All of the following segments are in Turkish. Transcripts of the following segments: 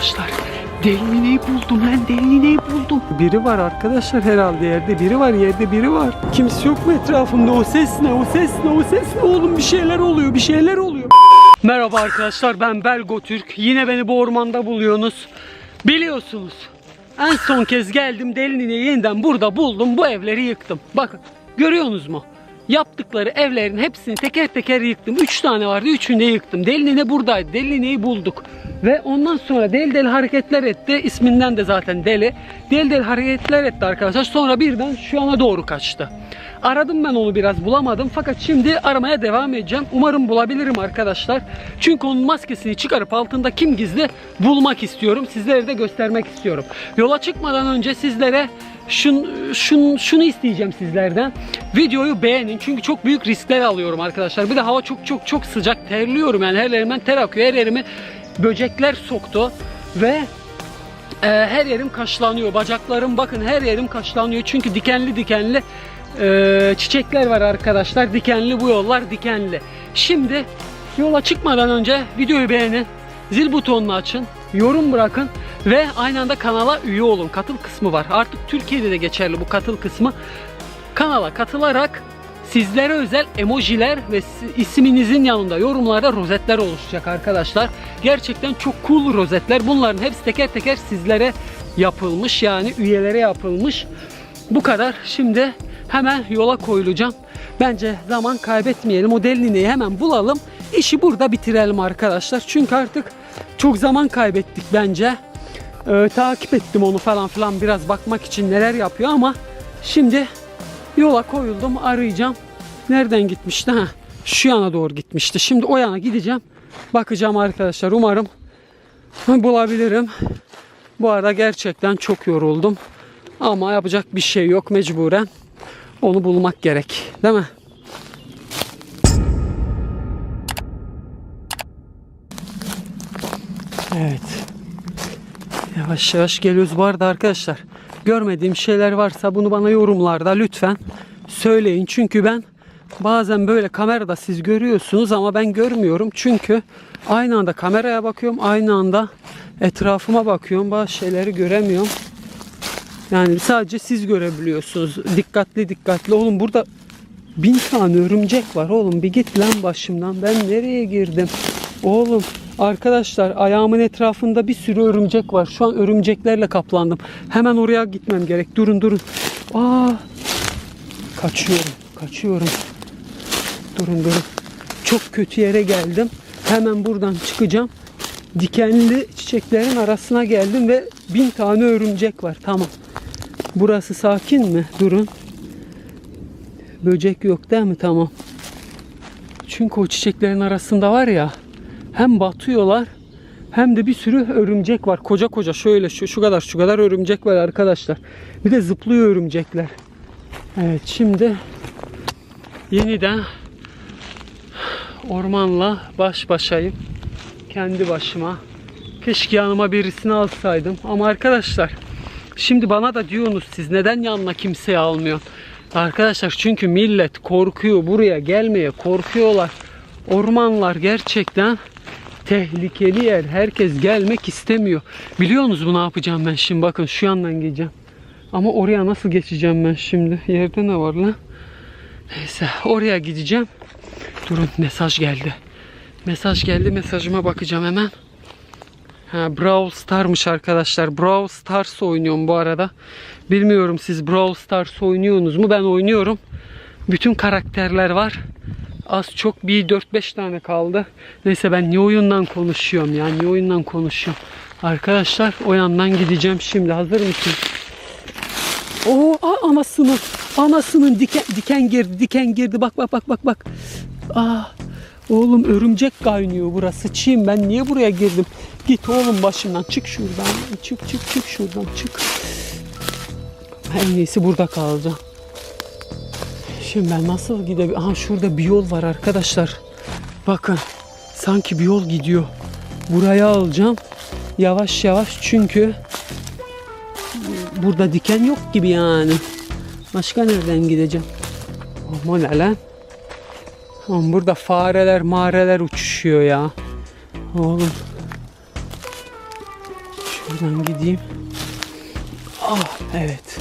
Arkadaşlar delineyi buldum ben delineyi buldum. Biri var arkadaşlar herhalde yerde biri var yerde biri var. Kimse yok mu etrafımda o ses ne o ses ne o ses ne oğlum bir şeyler oluyor bir şeyler oluyor. Merhaba arkadaşlar ben Belgo Türk. Yine beni bu ormanda buluyorsunuz. Biliyorsunuz. En son kez geldim Delini'yi yeniden burada buldum bu evleri yıktım. Bakın görüyorsunuz mu? Yaptıkları evlerin hepsini teker teker yıktım. Üç tane vardı üçünü de yıktım. Delinine buradaydı. Delineyi bulduk. Ve ondan sonra deli deli hareketler etti. İsminden de zaten deli. Deli deli hareketler etti arkadaşlar. Sonra birden şu ana doğru kaçtı. Aradım ben onu biraz bulamadım. Fakat şimdi aramaya devam edeceğim. Umarım bulabilirim arkadaşlar. Çünkü onun maskesini çıkarıp altında kim gizli bulmak istiyorum. Sizlere de göstermek istiyorum. Yola çıkmadan önce sizlere şun, şun, şunu isteyeceğim sizlerden. Videoyu beğenin. Çünkü çok büyük riskler alıyorum arkadaşlar. Bir de hava çok çok çok sıcak. Terliyorum yani. Her yerimden ter akıyor. Her yerimi böcekler soktu. Ve ee, her yerim kaşlanıyor. Bacaklarım bakın her yerim kaşlanıyor. Çünkü dikenli dikenli e, çiçekler var arkadaşlar. Dikenli bu yollar dikenli. Şimdi yola çıkmadan önce videoyu beğenin. Zil butonunu açın. Yorum bırakın. Ve aynı anda kanala üye olun. Katıl kısmı var. Artık Türkiye'de de geçerli bu katıl kısmı. Kanala katılarak sizlere özel emojiler ve isminizin yanında yorumlarda rozetler oluşacak arkadaşlar. Gerçekten çok cool rozetler. Bunların hepsi teker teker sizlere yapılmış. Yani üyelere yapılmış. Bu kadar. Şimdi hemen yola koyulacağım. Bence zaman kaybetmeyelim. O delineyi hemen bulalım. İşi burada bitirelim arkadaşlar. Çünkü artık çok zaman kaybettik bence. Ee, takip ettim onu falan filan biraz bakmak için neler yapıyor ama şimdi yola koyuldum arayacağım. Nereden gitmişti? Ha, şu yana doğru gitmişti. Şimdi o yana gideceğim. Bakacağım arkadaşlar. Umarım bulabilirim. Bu arada gerçekten çok yoruldum. Ama yapacak bir şey yok mecburen. Onu bulmak gerek. Değil mi? Evet. Yavaş yavaş geliyoruz. Bu arada arkadaşlar görmediğim şeyler varsa bunu bana yorumlarda lütfen söyleyin. Çünkü ben bazen böyle kamerada siz görüyorsunuz ama ben görmüyorum. Çünkü aynı anda kameraya bakıyorum. Aynı anda etrafıma bakıyorum. Bazı şeyleri göremiyorum. Yani sadece siz görebiliyorsunuz. Dikkatli dikkatli olun. Burada bin tane örümcek var oğlum. Bir git lan başımdan. Ben nereye girdim? Oğlum arkadaşlar ayağımın etrafında bir sürü örümcek var. Şu an örümceklerle kaplandım. Hemen oraya gitmem gerek. Durun durun. Aa, kaçıyorum. Kaçıyorum. Durun durun. Çok kötü yere geldim. Hemen buradan çıkacağım. Dikenli çiçeklerin arasına geldim ve bin tane örümcek var. Tamam. Burası sakin mi? Durun. Böcek yok değil mi? Tamam. Çünkü o çiçeklerin arasında var ya hem batıyorlar hem de bir sürü örümcek var. Koca koca şöyle şu, şu kadar şu kadar örümcek var arkadaşlar. Bir de zıplıyor örümcekler. Evet şimdi yeniden ormanla baş başayım. Kendi başıma. Keşke yanıma birisini alsaydım. Ama arkadaşlar şimdi bana da diyorsunuz siz neden yanına kimseyi almıyorsun? Arkadaşlar çünkü millet korkuyor buraya gelmeye korkuyorlar. Ormanlar gerçekten tehlikeli yer. Herkes gelmek istemiyor. Biliyorsunuz mu ne yapacağım ben şimdi? Bakın şu yandan gideceğim. Ama oraya nasıl geçeceğim ben şimdi? Yerde ne var lan? Neyse oraya gideceğim. Durun mesaj geldi. Mesaj geldi. Mesajıma bakacağım hemen. Ha, Brawl Star'mış arkadaşlar. Brawl Stars oynuyorum bu arada. Bilmiyorum siz Brawl Stars oynuyorsunuz mu? Ben oynuyorum. Bütün karakterler var. Az çok bir 4-5 tane kaldı. Neyse ben niye oyundan konuşuyorum ya? Niye oyundan konuşuyorum? Arkadaşlar o yandan gideceğim şimdi. Hazır mısın? Oo aa, anasının anasının diken diken girdi diken girdi bak bak bak bak bak. Aa oğlum örümcek kaynıyor burası çiğim ben niye buraya girdim? Git oğlum başımdan çık şuradan çık çık çık şuradan çık. En iyisi burada kalacağım. Şimdi ben nasıl gidebilirim? Aha şurada bir yol var arkadaşlar. Bakın sanki bir yol gidiyor. Buraya alacağım. Yavaş yavaş çünkü burada diken yok gibi yani. Başka nereden gideceğim? Aman lan? Aman burada fareler mareler uçuşuyor ya. Oğlum. Şuradan gideyim. Ah evet.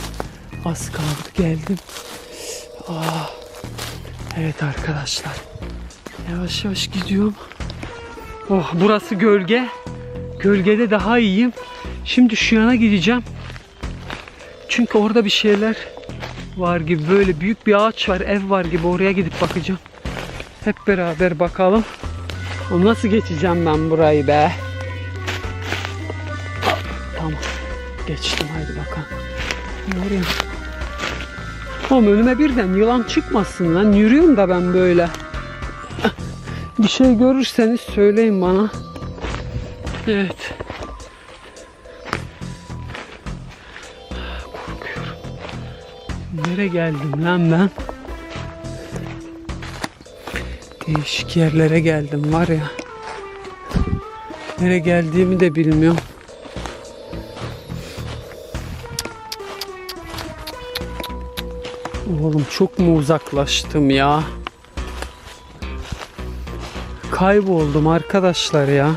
Az kaldı geldim. Ah. Evet arkadaşlar. Yavaş yavaş gidiyorum. Oh burası gölge. Gölgede daha iyiyim. Şimdi şu yana gideceğim. Çünkü orada bir şeyler var gibi böyle büyük bir ağaç var ev var gibi oraya gidip bakacağım. Hep beraber bakalım. O nasıl geçeceğim ben burayı be? Tamam. Geçtim haydi bakalım. Oraya. Oğlum önüme birden yılan çıkmasın lan. Yürüyorum da ben böyle. Bir şey görürseniz söyleyin bana. Evet. Korkuyorum. Nereye geldim lan ben? Değişik yerlere geldim var ya. Nereye geldiğimi de bilmiyorum. Oğlum çok mu uzaklaştım ya? Kayboldum arkadaşlar ya.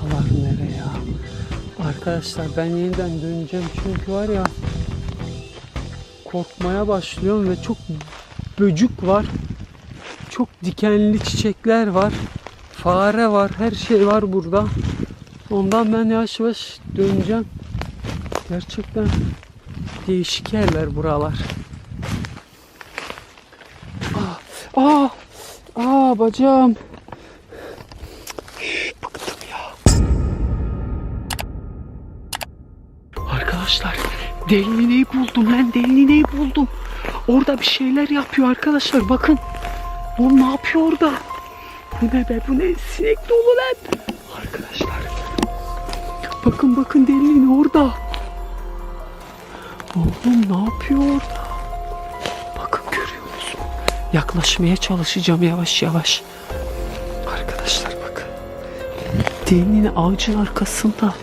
Buralar nere ya? Arkadaşlar ben yeniden döneceğim çünkü var ya korkmaya başlıyorum ve çok böcük var. Çok dikenli çiçekler var. Fare var. Her şey var burada. Ondan ben yavaş yavaş döneceğim. Gerçekten değişik yerler buralar. Aa, aa, aa bacağım. Üf, Bıktım ya. Arkadaşlar deli ineği buldum lan deli ineği buldum. Orada bir şeyler yapıyor arkadaşlar bakın. O ne yapıyor orada? Bu ne be bu ne sinek dolu lan. Arkadaşlar bakın bakın deli ineği orada. Oğlum ne yapıyor orada? Bakın görüyor musun? Yaklaşmaya çalışacağım yavaş yavaş. Arkadaşlar bakın. Delinin ağacın arkasında.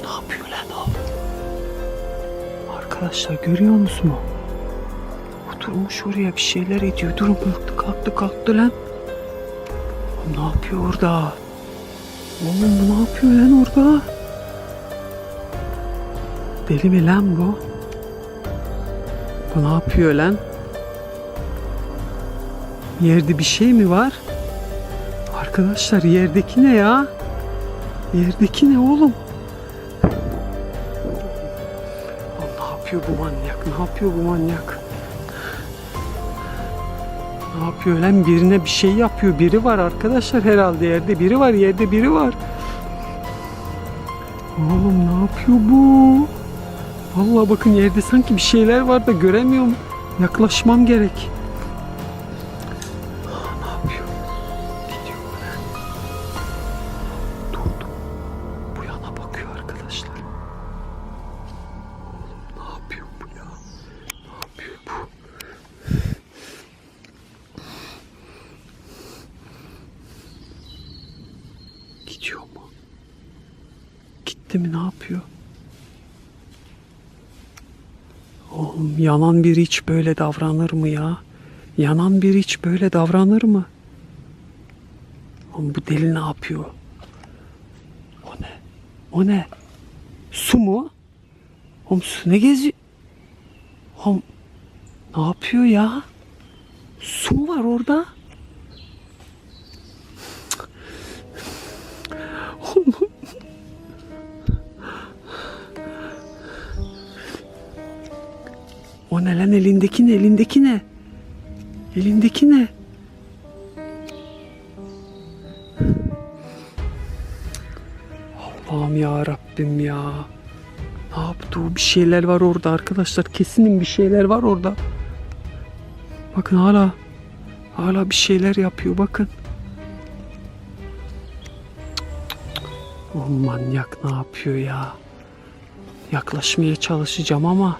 Ne yapıyor lan o? Arkadaşlar görüyor musun? Oturmuş oraya bir şeyler ediyor. Durun kalktı kalktı kalktı lan. O ne yapıyor orada? Oğlum bu ne yapıyor lan orada? Deli mi lan bu? Bu ne yapıyor lan? Yerde bir şey mi var? Arkadaşlar yerdeki ne ya? Yerdeki ne oğlum? Yapıyor bu manyak? Ne yapıyor bu manyak? Ne yapıyor lan? Birine bir şey yapıyor. Biri var arkadaşlar herhalde yerde. Biri var yerde biri var. Oğlum ne yapıyor bu? Vallahi bakın yerde sanki bir şeyler var da göremiyorum. Yaklaşmam gerek. Mi ne yapıyor? Oğlum yanan biri hiç böyle davranır mı ya? Yanan biri hiç böyle davranır mı? Oğlum bu deli ne yapıyor? O ne? O ne? Su mu? Oğlum su ne geziyor? Oğlum ne yapıyor ya? Su mu var orada? O ne lan elindeki ne? Elindeki ne? Elindeki ne? Allah'ım ya Rabbim ya. Ne yaptı o? Bir şeyler var orada arkadaşlar. Kesinin bir şeyler var orada. Bakın hala hala bir şeyler yapıyor bakın. O manyak ne yapıyor ya? Yaklaşmaya çalışacağım ama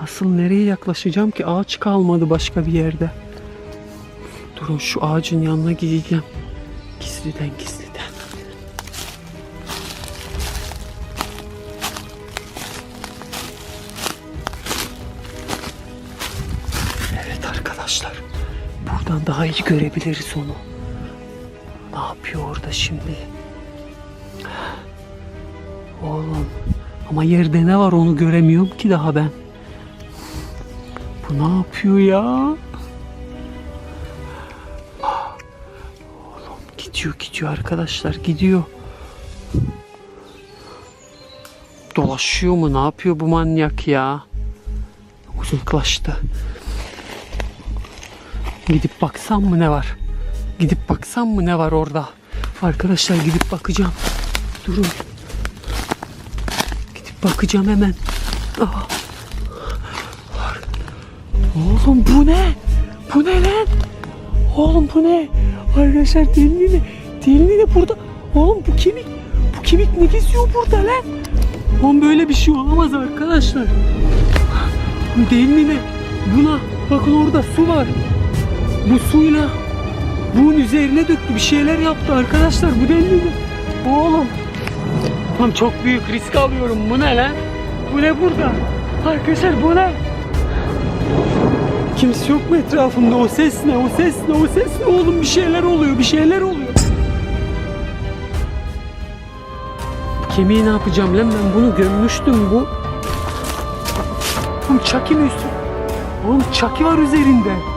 Nasıl nereye yaklaşacağım ki? Ağaç kalmadı başka bir yerde. Durun şu ağacın yanına gideceğim. Gizliden gizliden. Evet arkadaşlar. Buradan daha iyi görebiliriz onu. Ne yapıyor orada şimdi? Oğlum. Ama yerde ne var onu göremiyorum ki daha ben. Ne yapıyor ya? Oğlum gidiyor gidiyor arkadaşlar gidiyor. Dolaşıyor mu? Ne yapıyor bu manyak ya? Uzaklaştı. Gidip baksam mı ne var? Gidip baksam mı ne var orada? Arkadaşlar gidip bakacağım. Durun. Gidip bakacağım hemen. Aa. Oğlum bu ne? Bu ne lan? Oğlum bu ne? Arkadaşlar delini ne? Delini ne burada? Oğlum bu kemik. Bu kemik ne geziyor burada lan? Oğlum böyle bir şey olamaz arkadaşlar. Delini ne? Buna bakın orada su var. Bu suyla bunun üzerine döktü bir şeyler yaptı arkadaşlar. Bu delini ne? Oğlum. Oğlum çok büyük risk alıyorum. Bu ne lan? Bu ne burada? Arkadaşlar bu ne? Kimse yok mu etrafımda? O ses ne? O ses ne? O ses ne? Oğlum bir şeyler oluyor. Bir şeyler oluyor. Bu kemiği ne yapacağım lan? Ben bunu gömmüştüm bu. Oğlum çaki mi üstü? Oğlum çaki var üzerinde.